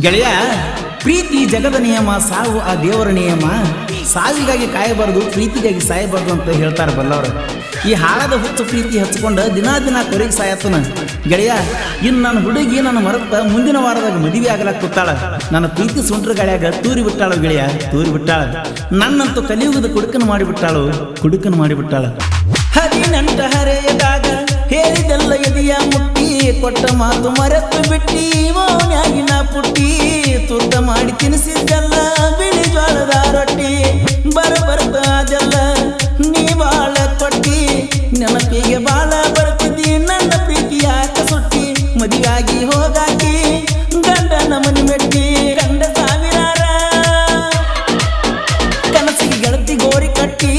ಗೆಳೆಯ, ಪ್ರೀತಿ ಜಗದ ನಿಯಮ ಸಾವು ಆ ದೇವರ ನಿಯಮ ಸಾವಿಗಾಗಿ ಕಾಯಬಾರದು, ಪ್ರೀತಿಗಾಗಿ ಸಾಯಬಾರದು ಅಂತ ಹೇಳ್ತಾರೆ ಬಲ್ಲವರು. ಈ ಹಾಳದ ಹುಚ್ಚು ಪ್ರೀತಿ ಹಚ್ಕೊಂಡು ದಿನಾ ದಿನ ಕೊರಗಿ ಸಾಯತ್ತನ. ಗೆಳೆಯ, ಇನ್ನು ನನ್ನ ಹುಡುಗಿ ನನ್ನ ಮರತ ಮುಂದಿನ ವಾರದಾಗ ಮದುವೆ ಆಗಲಕ್ಕ ಕೂತಾಳ. ನನ್ನ ಪ್ರೀತಿ ಸುಂಟ್ರ ಗಾಳಿಯಾಗ ತೂರಿ ಬಿಟ್ಟಾಳು ಗೆಳೆಯ, ತೂರಿ ಬಿಟ್ಟಾಳ. ನನ್ನಂತೂ ಕಲಿಯುಗದ ಕುಡುಕನ ಮಾಡಿಬಿಟ್ಟಾಳು ಕುಡುಕನ ಮಾಡಿಬಿಟ್ಟಾಳ ಹದಿನೆಂಟ ಹರೆಯದಾಗ ಹೇಳಿದೆಲ್ಲ ಎದೆಯ ಮುಟ್ಟಿ, ಕೊಟ್ಟ ಮಾತು ಮರೆತು ಬಿಟ್ಟೀವೋ ತುರ್ತ ಮಾಡಿ ತಿನ್ನಿಸಿದ್ದಲ್ಲ ಬಿಳಿ ಜ್ವಾಳದ ರೊಟ್ಟಿ, ಬರ ಬರ್ತ ಅದೆಲ್ಲ ನೀ ಬಾಳ ಕೊಟ್ಟಿ. ನೆನಪಿಗೆ ಬಾಳ ಬರ್ತಿದ್ದಿ, ನನ್ನ ಪ್ರೀತಿ ಯಾಕ ಸುಟ್ಟಿ? ಮದುವೆಯಾಗಿ ಹೋಗಾಕಿ ಗಂಡ ಮನಿ ಮೆಟ್ಟಿ, ಗಂಡ ಸಾವಿರಾರ ಕನಸಿಗೆ ಗೆಳತಿ ಗೋರಿ ಕಟ್ಟಿ.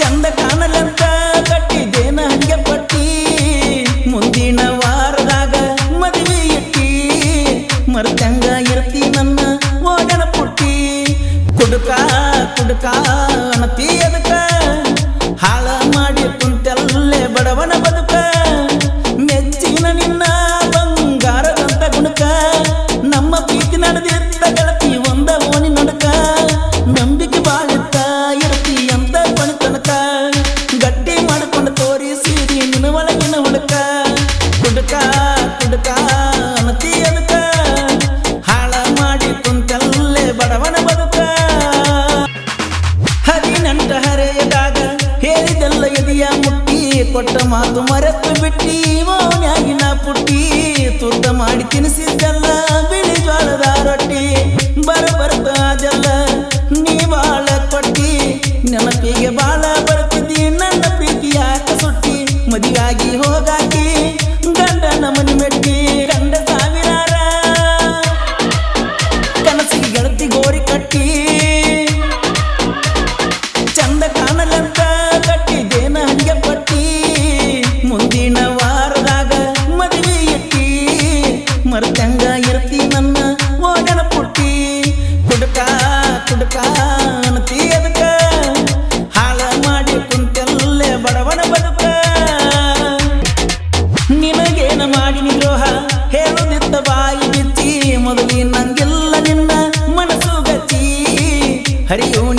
ಚಂದ ಕಾಣಲಂತ ಕಟ್ಟಿದ್ದೇನ ಹಂಗೆ ಪಟ್ಟಿ. ಮುಂದಿನ ಪ್ರೀತಿ ನಡೆದಿದ್ದ ಗೆಳತಿ ಒಂದ ನಡಕ. ನಂಬಿಕೆ ಬಾಳಿತ್ತ ಇರತಿ ಅಂತ ತನಕ. ಗಟ್ಟಿ ಮಾಡಿಕೊಂಡು ತೋರಿಸಿದಿ ನಿನ್ನ ಒಳಗಿನ ಹುಡುಕ. ಅನತಿ ಅದಕ ಹಾಳ ಮಾಡಿ ಕುಂತಲ್ಲೇ ಬಡವನ ಬದುಕ. ಹದಿನೆಂಟ ಹರೆಯದಾಗ ಹೇಳಿದೆಲ್ಲ ಎದೆಯ ಮುಟ್ಟಿ. ಕೊಟ್ಟ ಮಾತು ಮರೆತು ಬಿಟ್ಟಿ ಮೌನ್ಯಾಗಿನ ಪುಟ್ಟಿ. ತುರ್ತ ಮಾಡಿ ತಿನ್ನಿಸಿದ್ದೆಲ್ಲ ಮರ್ತಂಗ ಇರ್ತಿ ನನ್ನ ಓಡನ ಪುಟ್ಟಿ. ಕುಡುಕ ಕುಡುಕ ಅನತಿ ಅದಕ್ಕ ಹಾಳ ಮಾಡಿ ಕುಂತೆಲ್ಲೇ ಬಡವನ ಬದುಕ. ನಿನಗೇನ ಮಾಡಿನಿ ದ್ರೋಹ ಹೇಳುದಿತ್ತ ಬಾಯಿ ಬಿಚ್ಚಿ. ಮೊದಲಿ ನಂಗೆಲ್ಲ ನಿನ್ನ ಮನಸ್ಸು ಗಚ್ಚಿ. ಹರಿಯೋ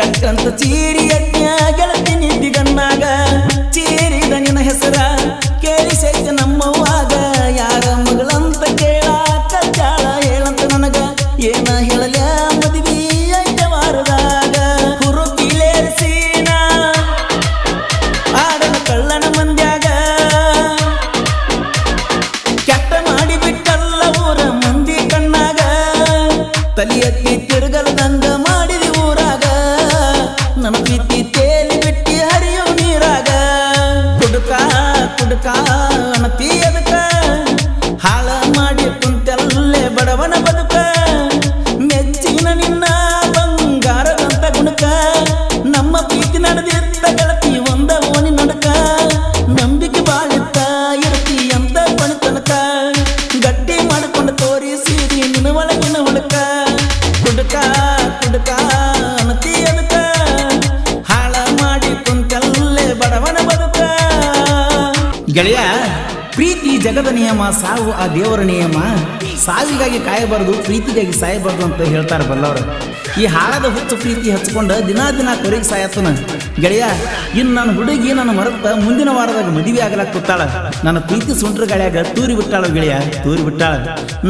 ಚಟ್ಟಂತ ಚೀರಿ ಯಜ್ಞ ಗೆಳತಿ ಗಣ್ಣಾಗ ಚೀರಿದ ನಿನ್ನ ಹೆಸರ ಕೇಳಿಸೈತ ನಮ್ಮವಾಗ ಯಾರ ಮಗಳಂತ ಕೇಳ ಕಚ್ಚಾಳ ಹೇಳಂತ ನನಗ ಏನ ಹೇಳಲ ಮದುವೆ ಐತೆ ವಾರದಾಗ. ಹುರುಪಿಲೇರಿಸಿನ ಆಡನ ಕಳ್ಳನ ಮಂದ್ಯಾಗ. ಕೆಟ್ಟ ಮಾಡಿಬಿಟ್ಟಲ್ಲ ಊರ ಮಂದಿ ಕಣ್ಣಾಗ. ತಲಿ ಎತ್ತಿ ಕುಡುಕ ಅನತಿ ಗೆಳೆಯ, ಪ್ರೀತಿ ಜಗದ ನಿಯಮ, ಸಾವು ಆ ದೇವರ ನಿಯಮ. ಸಾವಿಗಾಗಿ ಕಾಯಬಾರದು, ಪ್ರೀತಿಗಾಗಿ ಸಾಯಬಾರದು ಅಂತ ಹೇಳ್ತಾರೆ ಬಲ್ಲವರು. ಈ ಹಾಳದ ಹುಚ್ಚು ಪ್ರೀತಿ ಹಚ್ಕೊಂಡು ದಿನಾ ದಿನ ಕೊರೆಗೆ ಸಾಯತ್ತನ. ಗೆಳೆಯ, ಇನ್ನು ನನ್ನ ಹುಡುಗಿ ನನ್ನ ಮರತ ಮುಂದಿನ ವಾರದಾಗ ಮದುವೆ ಆಗಲಾಕ ಕೂತಾಳ. ನನ್ನ ಪ್ರೀತಿ ಸುಂಟ್ರ ಗಾಳಿಯಾಗ ತೂರಿ ಬಿಟ್ಟಾಳು ಗೆಳೆಯ, ತೂರಿ ಬಿಟ್ಟಾಳ.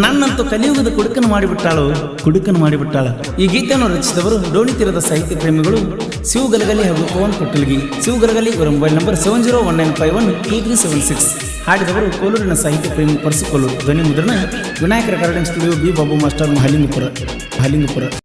ನನ್ನಂತೂ ಕಲಿಯುಗದ ಕುಡುಕನ ಮಾಡಿಬಿಟ್ಟಾಳು ಕುಡುಕನ ಮಾಡಿಬಿಟ್ಟಾಳ. ಈ ಗೀತೆಯನ್ನು ರಚಿಸಿದವರು ಡೋಣಿತಿರದ ಸಾಹಿತ್ಯ ಪ್ರೇಮಿಗಳು ಶಿವ ಗಲಗಲಿ ಹಾಗೂ ಪವನ್ ಪಟ್ಟಲ್ಗಿ ಶಿವ ಗಲಗಲಿ ಇವರ mobile number seven zero one nine five one two three seven six ಹಾಡಿದವರು ಕೋಲೂರಿನ ಸಾಹಿತ್ಯ ಪ್ರೇಮಿ ಪರಸು ಕೋಲೂರು. ಧ್ವನಿ ಮುದ್ರಣ Vinayaka recording studio B Babu master Mahalingapura Mahalingapura.